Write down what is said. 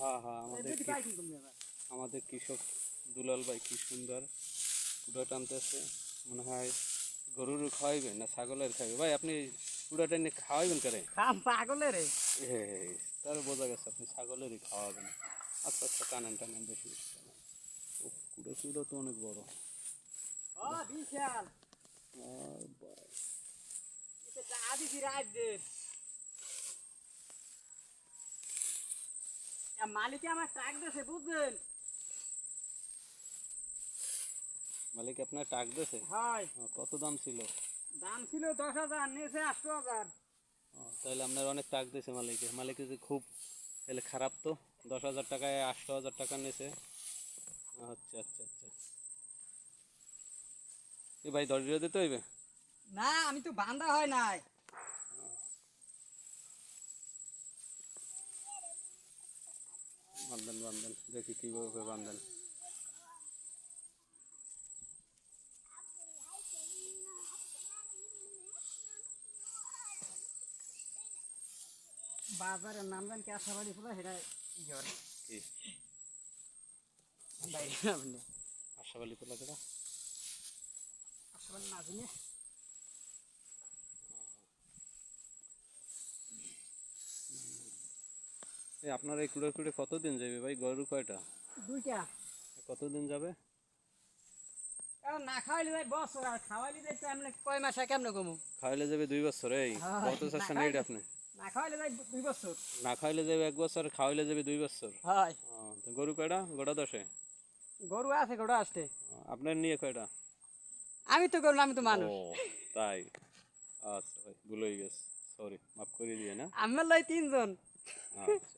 হ্যাঁ হ্যাঁ আমাদের কিন্তু এবার আমাদের কৃষক দুলাল ভাই কি সুন্দর। কুড়া টানতেছে। মনে হয় গরুর খাওয়াইবেন না ছাগলের খাইবে ভাই আপনি কুড়াটা নিয়ে খাওয়াইবেন করে? পাগলে তাহলে বোঝা গেছে আপনি ছাগলেরই খাওয়াবেন। আচ্ছা আচ্ছা টানেন টানেন বেশি বেশি টানেন। কুড়ো কুড়ো তো অনেক বড়। বিশাল। আর বাই। আদি কি মালিকে আমার ট্রাক দিয়েছে বুঝছেন? মালিক আপনার টাক দিয়েছে হয়। কত দাম ছিল? দাম ছিল দশ হাজার নিয়েছে আটশো হাজার। তাহলে আপনার অনেক টাক দিয়েছে মালিকে। মালিকে যে খুব তাহলে খারাপ তো? দশ হাজার টাকায় আটশো হাজার টাকা নিয়েছে। আচ্ছা আচ্ছা আচ্ছা। এ ভাই দশ দিতে হইবে? না আমি তো বান্ধা হয় নাই। বান্ধেন বান্ধেন দেখি কীভাবে বান্ধেন বাজারের নাম জান কে আশাবাড়ি ফুলা সেটা ইয়ে কি? আপনি আশাবালি পোলা কেটা আশাবাড়ি না জানি। আপনার এই কুড়ে কুড়ে কতদিন যাবে ভাই? গরু কয়টা? দুইটা। কতদিন যাবে? না খাওয়াইলে যাই বছর আর খাওয়াইলে যাই তো কয় মাসে কেমনে কমু খাইলে যাবে দুই বছর এই হ্যাঁ, কত চাচ্ছেন এইটা আপনি? না খাওয়াইলে যাই দুই বছর। না খাইলে যাবে এক বছর খাওয়াইলে যাবে দুই বছর? হয়। তো গরু কয়টা? গোটা দশে? গরু আছে আসতে আপনার নিয়ে কয়টা? আমি তো গরু আমি তো মানুষ। তাই? আচ্ছা ভাই ভুল হয়ে গেছে। সরি মাফ করে দিয়ে না আমার লাই তিনজন। আচ্ছা।